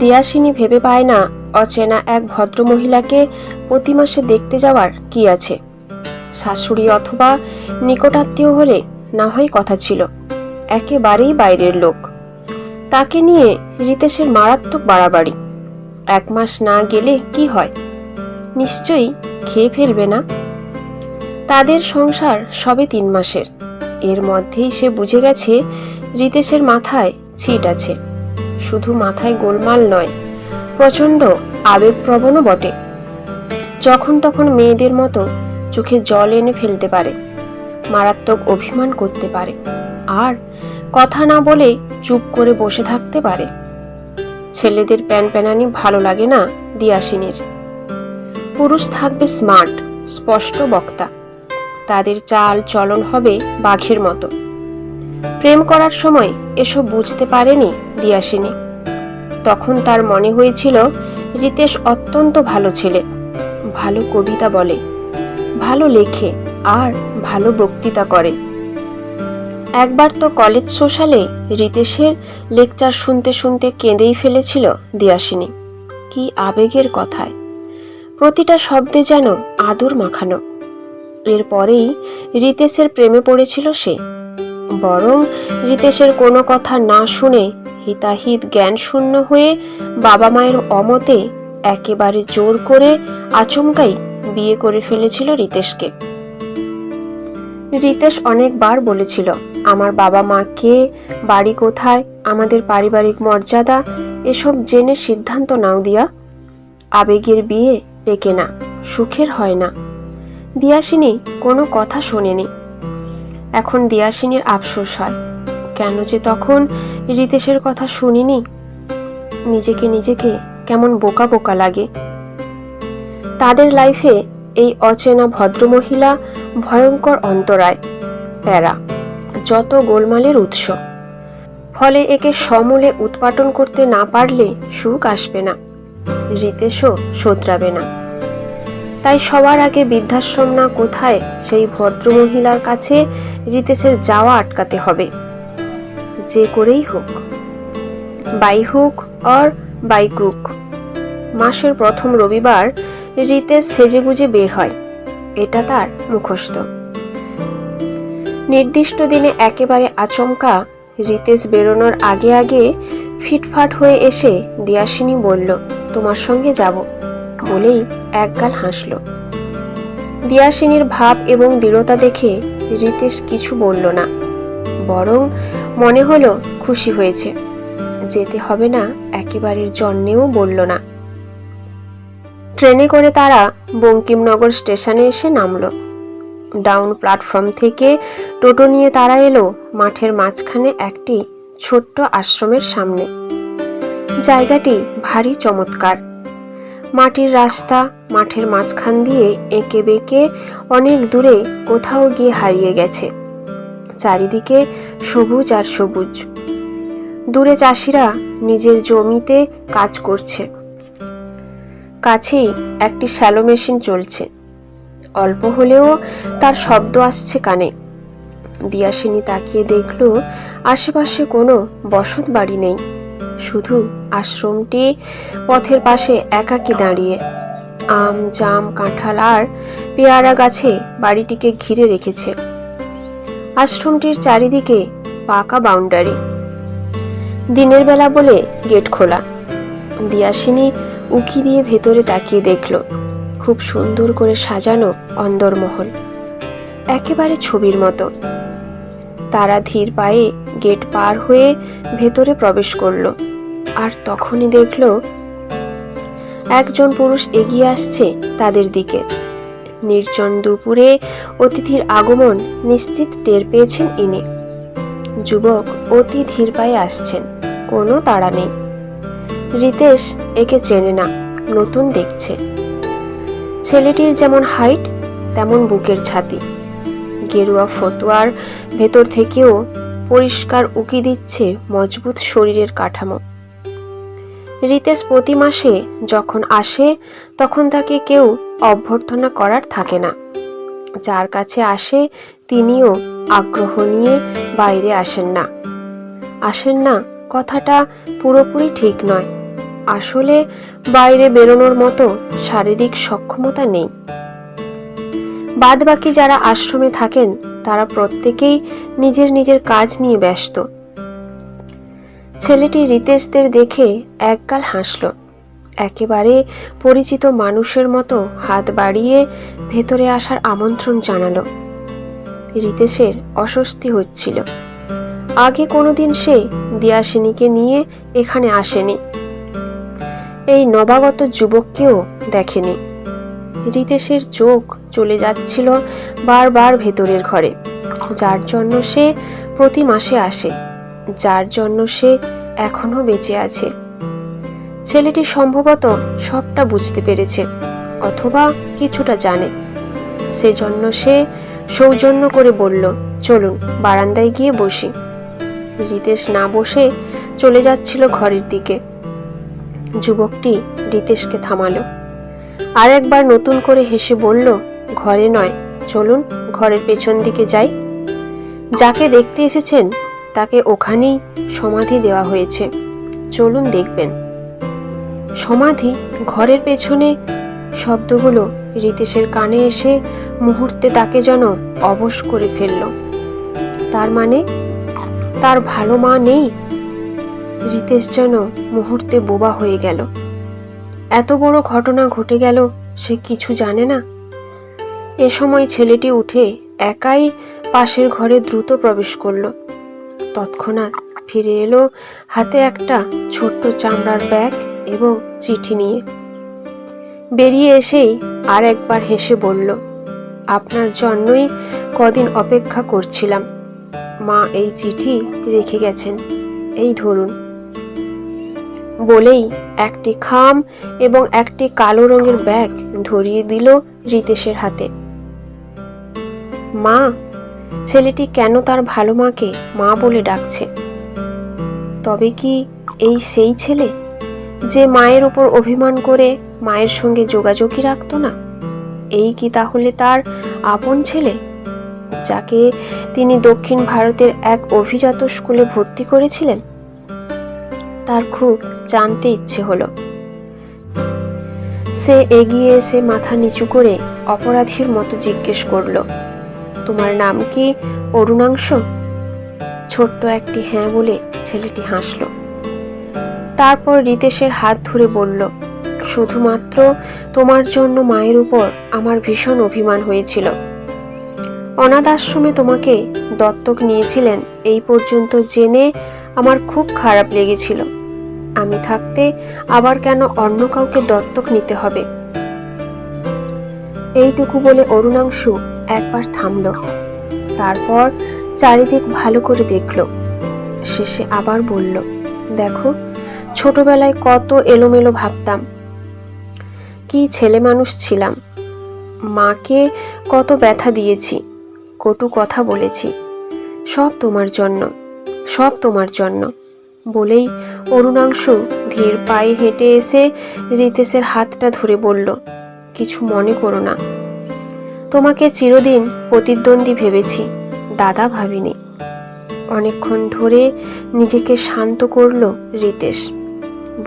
দিয়াসিনী ভেবে পায় না, অচেনা এক ভদ্রমহিলাকে প্রতি মাসে দেখতে যাওয়ার কি আছে। শাশুড়ি অথবা নিকটাত্মীয় হলে না হয় কথা ছিল, একেবারেই বাইরের লোক। তাকে নিয়ে রিতেশের মারাত্মক বাড়াবাড়ি, এক মাস না গেলে কি হয়? নিশ্চয়ই খেয়ে ফেলবে না? তাদের সংসার সবে তিন মাসের, এর মধ্যেই সে বুঝে গেছে রিতেশের মাথায় ছিট আছে। শুধু মাথায় গোলমাল নয়, প্রচণ্ড আবেগপ্রবণও বটে। যখন তখন মেয়েদের মতো চোখে জল এনে ফেলতে পারে, মারাত্মক অভিমান করতে পারে, আর কথা না বলে চুপ করে বসে থাকতে পারে। ছেলেদের প্যান প্যানানি ভালো লাগে না দিয়াসিনীর। পুরুষ থাকবে স্মার্ট, স্পষ্ট বক্তা। তাদের চাল চলন হবে বাঘের মতো। প্রেম করার সময় এসব বুঝতে পারেনি দিয়াসিনী তখন তার মনে হয়েছিল, রিতেশ অত্যন্ত ভালো ছেলে, ভালো কবিতা বলে, ভালো লেখে আর ভালো বক্তৃতা করে। একবার তো কলেজ সোশ্যালে রিতেশের লেকচার শুনতে শুনতে কেঁদেই ফেলেছিল দিয়াসিনী কি আবেগের কথায়। প্রতিটা শব্দে যেন আদর মাখানো। এরপরেই রিতেশের প্রেমে পড়েছিল সে। বরং রিতেশের কোনো কথা না শুনে হিতাহিত জ্ঞান শূন্য হয়ে বাবা মায়ের অমতে একেবারে জোর করে আচমকাই বিয়ে করে ফেলেছিল রিতেশকে। রিতেশ অনেকবার বলেছিল, আমার বাবা মা কে, বাড়ি কোথায়, আমাদের পারিবারিক মর্যাদা, এসব জেনে সিদ্ধান্ত নাও দিয়া। আবেগের বিয়ে ডেকে না, সুখের হয় না। দিয়াসিনী কোনো কথা শোনেনি। এখন দিয়াসিনীর আফসোস হয়। কেন যে তখন রিতেশের কথা শুনিনি? নিজেকে নিজেকে কেমন বোকা বোকা লাগে। তাদের লাইফে এই অচেনা ভদ্রমহিলা ভয়ঙ্কর অন্তরায়, প্যারা, যত গোলমালের উৎস। ফলে একে সমূলে উৎপাটন করতে না পারলে সুখ আসবে না। রিতেশও শোধরাবে না। তাই সবার আগে বৃদ্ধাশ্রম না কোথায় সেই ভদ্রমহিলার কাছে রিতেশের যাওয়া আটকাতে হবে। যে করেই হোক। By hook or by crook. মাসের প্রথম রবিবার রিতেশ সেজেগুজে বের হয়। এটা তার মুখস্থ। নির্দিষ্ট দিনে একেবারে আচমকা রিতেশ বেরোনোর আগে আগে ফিটফাট হয়ে এসে দিয়াসিনী বলল, তোমার সঙ্গে যাব। বলেই একগাল হাসল। দিয়াসিনীর ভাব এবং দৃঢ়তা দেখে রিতেশ কিছু বলল না, বরং মনে হলো খুশি হয়েছে। যেতে হবে না, একেবারের জন্যেও বলল না। ট্রেনে করে তারা বঙ্কিমনগর স্টেশনে এসে নামলো। ডাউন প্ল্যাটফর্ম থেকে টোটো নিয়ে তারা এলো মাঠের মাঝখানে একটি ছোট্ট আশ্রমের সামনে। জায়গাটি ভারী চমৎকার। মাটির রাস্তা, মাঠের মাঝখান দিয়ে এঁকে বেঁকে অনেক দূরে কোথাও গিয়ে হারিয়ে গেছে। চারিদিকে সবুজ আর সবুজ। দূরে চাষিরা নিজের জমিতে কাজ করছে। কাছেই একটি শ্যালো মেশিন চলছে। অল্প হলেও তার শব্দ আসছে কানে। দিয়াসিনী তাকিয়ে দেখল, আশেপাশে কোনো বসত বাড়ি নেই। শুধু আশ্রমটি পথের পাশে একাকী দাঁড়িয়ে। আম, জাম, কাঁঠাল আর পেয়ারা গাছে বাড়িটিকে ঘিরে রেখেছে। আশ্রমটির চারিদিকে পাকা বাউন্ডারি। দিনের বেলা বলে গেট খোলা। দিয়াসিনী উকি দিয়ে ভেতরে তাকিয়ে দেখল, খুব সুন্দর করে সাজানো অন্দরমহল। একেবারে ছবির মতো। তারা ধীর পায়ে গেট পার হয়ে ভেতরে প্রবেশ করল আর তখনই দেখল একজন পুরুষ এগিয়ে আসছে তাদের দিকে। নির্জন দুপুরে অতিথির আগমন নিশ্চিত টের পেয়েছেন ইনি। যুবক অতি ধীর পায়ে আসছেন, কোনো তাড়া নেই। রিতেশ একে চেনে না, নতুন দেখছে। ছেলেটির যেমন হাইট, তেমন বুকের ছাতি। গেরুয়া ফতুয়ার ভেতর থেকেও পরিষ্কার উকি দিচ্ছে মজবুত শরীরের কাঠামো। রিতেশ প্রতি মাসে যখন আসে, তখন তাকে কেউ অভ্যর্থনা করার থাকে না। যার কাছে আসে, তিনিও আগ্রহ নিয়ে বাইরে আসেন না। আসেন না, কথাটা পুরোপুরি ঠিক নয়। আসলে বাইরে বেরোনোর মতো শারীরিক সক্ষমতা নেই। বাদ বাকি যারা আশ্রমে থাকেন, তারা প্রত্যেকেই নিজের নিজের কাজ নিয়ে ব্যস্ত। ছেলেটি রিতেশদের দেখে একগাল হাসল। একেবারে পরিচিত মানুষের মতো হাত বাড়িয়ে ভেতরে আসার আমন্ত্রণ জানালো। রিতেশের অস্বস্তি হচ্ছিল। আগে কোনোদিন সে দিয়াসিনীকে নিয়ে এখানে আসেনি। এই নবাগত যুবককেও দেখেনি। রিতেশের চোখ চলে যাচ্ছিল বারবার ভেতরের ঘরে। যার জন্য সে প্রতি মাসে আসে, যার জন্য সে এখনও বেঁচে আছে। ছেলেটি সম্ভবত সবটা বুঝতে পেরেছে, অথবা কিছুটা জানে। সেজন্য সে সৌজন্য করে বলল, চলুন, বারান্দায় গিয়ে বসি। রিতেশ না বসে চলে যাচ্ছিল ঘরের দিকে। যুবকটি রিতেশকে থামালো। আর একবার নতুন করে হেসে বলল, ঘরে নয়, চলুন ঘরের পেছন দিকে যাই। যাকে দেখতে এসেছেন, তাকে ওখানেই সমাধি দেওয়া হয়েছে। চলুন দেখবেন। সমাধি ঘরের পেছনে শব্দগুলো রিতেশের কানে এসে মুহূর্তে তাকে যেন অবশ করে ফেলল। তার মানে তার ভালো মা নেই? রিতেশ যেন মুহূর্তে বোবা হয়ে গেল। এত বড় ঘটনা ঘটে গেল, সে কিছু জানে না। এ সময় ছেলেটি উঠে একাই পাশের ঘরে দ্রুত প্রবেশ করল। তৎক্ষণাৎ ফিরে এলো হাতে একটা ছোট্ট চামড়ার ব্যাগ এবং চিঠি নিয়ে। বেরিয়ে এসেই আর একবার হেসে বলল, আপনার জন্যই কদিন অপেক্ষা করছিলাম। মা এই চিঠি রেখে গেছেন। এই ধরুন। বলেই একটি খাম এবং একটি কালো রঙের ব্যাগ ধরিয়ে দিল রিতেশের হাতে। মা, ছেলেটি কেন তার ভালো মাকে মা বলে ডাকছে? তবে কি এই সেই ছেলে যে মায়ের ওপর অভিমান করে মায়ের সঙ্গে যোগাযোগই রাখতো না? এই কি তাহলে তার আপন ছেলে, যাকে তিনি দক্ষিণ ভারতের এক অভিজাত স্কুলে ভর্তি করেছিলেন? তার খুব জানতে ইচ্ছে হলো। সে এগিয়ে এসে মাথা নিচু করে অপরাধীর মতো জিজ্ঞেস করল, তোমার নাম কি, অরুণাংশ? ছোট্ট একটি হ্যাঁ বলে ছেলেটি হাসল। তারপর রিতেশের হাত ধরে বলল, শুধুমাত্র তোমার জন্য মায়ের উপর আমার ভীষণ অভিমান হয়েছিল। অনাথ আশ্রমে তোমাকে দত্তক নিয়েছিলেন, এই পর্যন্ত জেনে আমার খুব খারাপ লেগেছিল। আমি থাকতে আবার কেন অন্য কাউকে দত্তক নিতে হবে? এইটুকু বলে অরুণাংশু একবার থামল। তারপর চারিদিক ভালো করে দেখল। শেষে আবার বলল, দেখো, ছোটবেলায় কত এলোমেলো ভাবতাম। কি ছেলে মানুষ ছিলাম। মাকে কত ব্যথা দিয়েছি, কটু কথা বলেছি। সব তোমার জন্য। সব তোমার জন্য। বলেই অরুণাংশু ধীর পায়ে হেঁটে এসে রিতেশের হাতটা ধরে বলল, কিছু মনে করো না। তোমাকে চিরদিন প্রতিদ্বন্দ্বী ভেবেছি, দাদা ভাবিনি। অনেকক্ষণ ধরে নিজেকে শান্ত করল রিতেশ।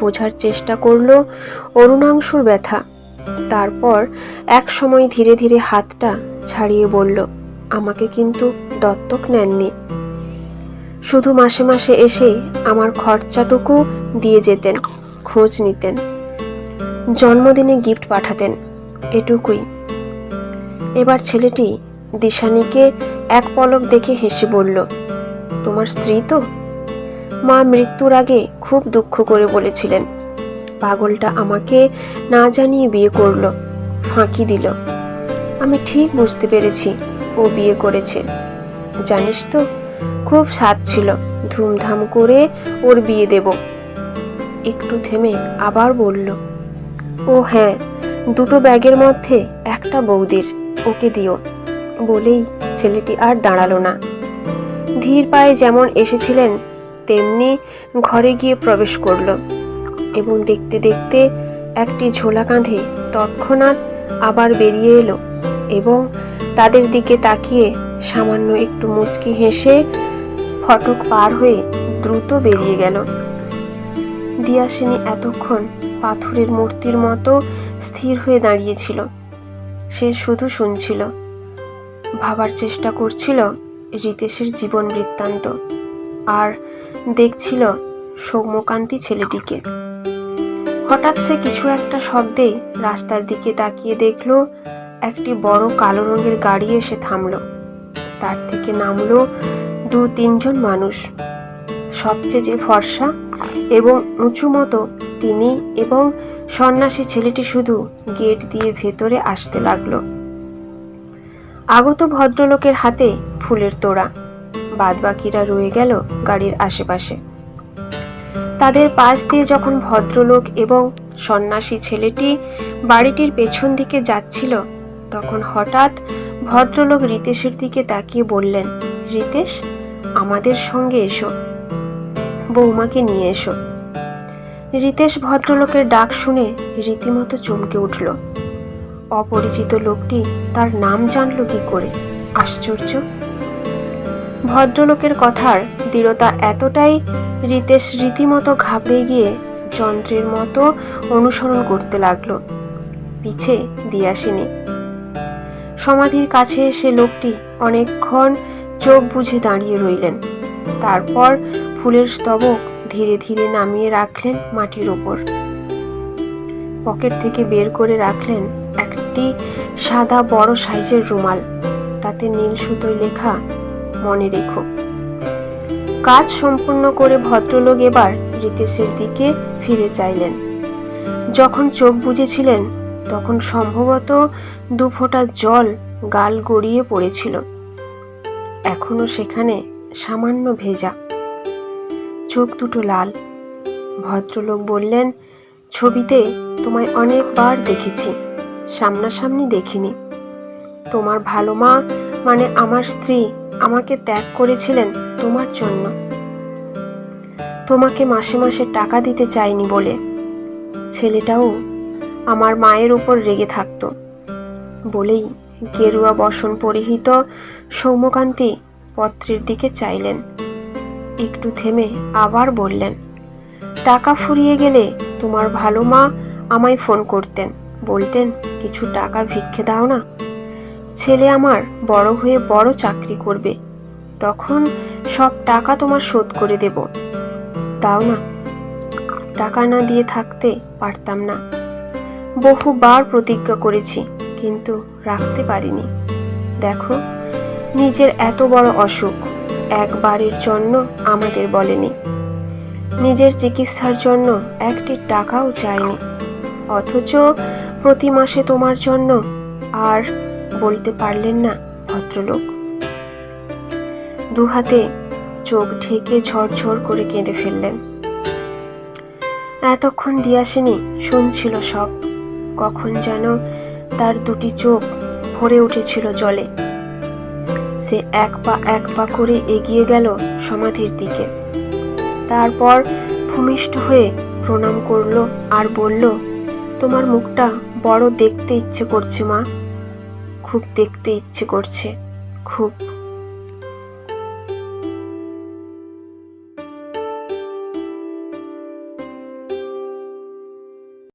বোঝার চেষ্টা করল অরুণাংশুর ব্যথা। তারপর এক সময় ধীরে ধীরে হাতটা ছাড়িয়ে বলল, আমাকে কিন্তু দত্তক নেননি। শুধু মাসে মাসে এসে আমার খরচাটুকু দিয়ে যেতেন, খোঁজ নিতেন। জন্মদিনে গিফট পাঠাতেন, এটুকুই। এবার ছেলেটি দিশানিকে এক পলক দেখে হেসে বলল, তোমার স্ত্রী তো? মা মৃত্যুর আগে খুব দুঃখ করে বলেছিলেন। পাগলটা আমাকে না জানিয়ে বিয়ে করল, ফাঁকি দিল। আমি ঠিক বুঝতে পেরেছি ও বিয়ে করেছে। জানিস তো খুব স্বাদ ছিল। ধুমধাম করে ওর বিয়ে দেব। একটু থেমে আবার বলল, ও হ্যাঁ দুটো ব্যাগের মধ্যে একটা বৌদির, ওকে দিও। বলেই ছেলেটি আর দাঁড়াল না। ধীর পায়ে যেমন এসেছিলেন, তেমনি ঘরে গিয়ে প্রবেশ করল এবং দেখতে দেখতে একটি ঝোলা কাঁধে তৎক্ষণাৎ আবার বেরিয়ে এলো এবং তাদের দিকে তাকিয়ে সামান্য একটু মুচকি হেসে ফটক পার হয়ে দ্রুত বেরিয়ে গেল। দিয়াসিনী এতক্ষণ পাথরের মূর্তির মতো স্থির হয়ে দাঁড়িয়েছিল। সে শুধু শুনছিল, ভাবার চেষ্টা করছিল রিতেশের জীবন বৃত্তান্ত, আর দেখছিল সৌম্যকান্তি ছেলেটিকে। হঠাৎ সে কিছু একটা শব্দে রাস্তার দিকে তাকিয়ে দেখল, একটি বড় কালো রঙের গাড়ি এসে থামলো। তার থেকে নামলো দু তিনজন মানুষ। সবচেয়ে যে ফর্সা এবং উঁচু মতো তিনি এবং সন্ন্যাসী ছেলেটি শুধু গেট দিয়ে ভেতরে আসতে লাগল। আগত ভদ্রলোকের হাতে ফুলের তোড়া। বাদবাকিরা রয়ে গেল গাড়ির আশেপাশে। তাদের পাশ দিয়ে যখন ভদ্রলোক এবং সন্ন্যাসী ছেলেটি বাড়িটির পেছন দিকে যাচ্ছিল, তখন হঠাৎ ভদ্রলোক রিতেশের দিকে তাকিয়ে বললেন, রিতেশ আমাদের সঙ্গে এসো। বৌমাকে নিয়ে এসো। রিতেশ ভদ্রলোকের ডাক শুনে রীতিমতো চমকে উঠল। অপরিচিত লোকটি তার নাম জানলো কি করে? আশ্চর্য। ভদ্রলোকের কথার দৃঢ়তা এতটাই রিতেশ রীতিমতো ঘাবড়ে গিয়ে যন্ত্রের মতো অনুসরণ করতে লাগল। পিছে দিয়াসিনী সমাধির কাছে এসে লোকটি অনেকক্ষণ চোখ বুঝে দাঁড়িয়ে রইলেন। তারপর ফুলের স্তবক ধীরে ধীরে নামিয়ে রাখলেন মাটির ওপর। পকেট থেকে বের করে রাখলেন একটি সাদা বড় সাইজের রুমাল। তাতে নীল সুতোয় লেখা, মনে রেখো। কাজ সম্পূর্ণ করে ভদ্রলোক এবার রিতেশের দিকে ফিরে চাইলেন। যখন চোখ বুজেছিলেন, তখন সম্ভবত দু ফোঁটা জল গাল গড়িয়ে পড়েছিল। এখনও সেখানে সামান্য ভেজা। চোখ দুটো লাল। ভদ্রলোক বললেন, ছবিতে তোমায় অনেকবার দেখেছি। সামনাসামনি দেখিনি। তোমার ভালো মা মানে আমার স্ত্রী আমাকে ত্যাগ করেছিলেন তোমার জন্য। তোমাকে মাসে মাসে টাকা দিতে চাইনি বলে। ছেলেটাও আমার মায়ের উপর রেগে থাকতো। বলেই গেরুয়া বসন পরিহিত সৌম্যকান্তি পত্রের দিকে চাইলেন। একটু থেমে আবার বললেন, টাকা ফুরিয়ে গেলে তোমার ভালো মা আমায় ফোন করতেন। বলতেন, কিছু টাকা ভিক্ষে দাও না। ছেলে আমার বড় হয়ে বড় চাকরি করবে। তখন সব টাকা তোমার শোধ করে দেব। দাও না। টাকা না দিয়ে থাকতে পারতাম না। বহুবার প্রতিজ্ঞা করেছি। কিন্তু রাখতে পারিনি। দেখো, নিজের এত বড় অসুখ একবারের জন্য আমাদের বলেনি। নিজের চিকিৎসার জন্য একটি টাকাও চাইনি। অথচ প্রতি মাসে তোমার জন্য আর বলতে পারলেন না ভদ্রলোক। দুহাতে চোখ ঢেকে ঝরঝর করে কেঁদে ফেললেন। এতক্ষণ দিয়াসিনী শুনছিল সব। কখন যেন তার দুটি চোখ ভরে উঠেছিল জলে। সে এক পা এক পা করে এগিয়ে গেল সমাধির দিকে। তারপর ভূমিষ্ঠ হয়ে প্রণাম করল আর বলল, তোমার মুখটা বড় দেখতে ইচ্ছে করছে মা। খুব দেখতে ইচ্ছে করছে। খুব।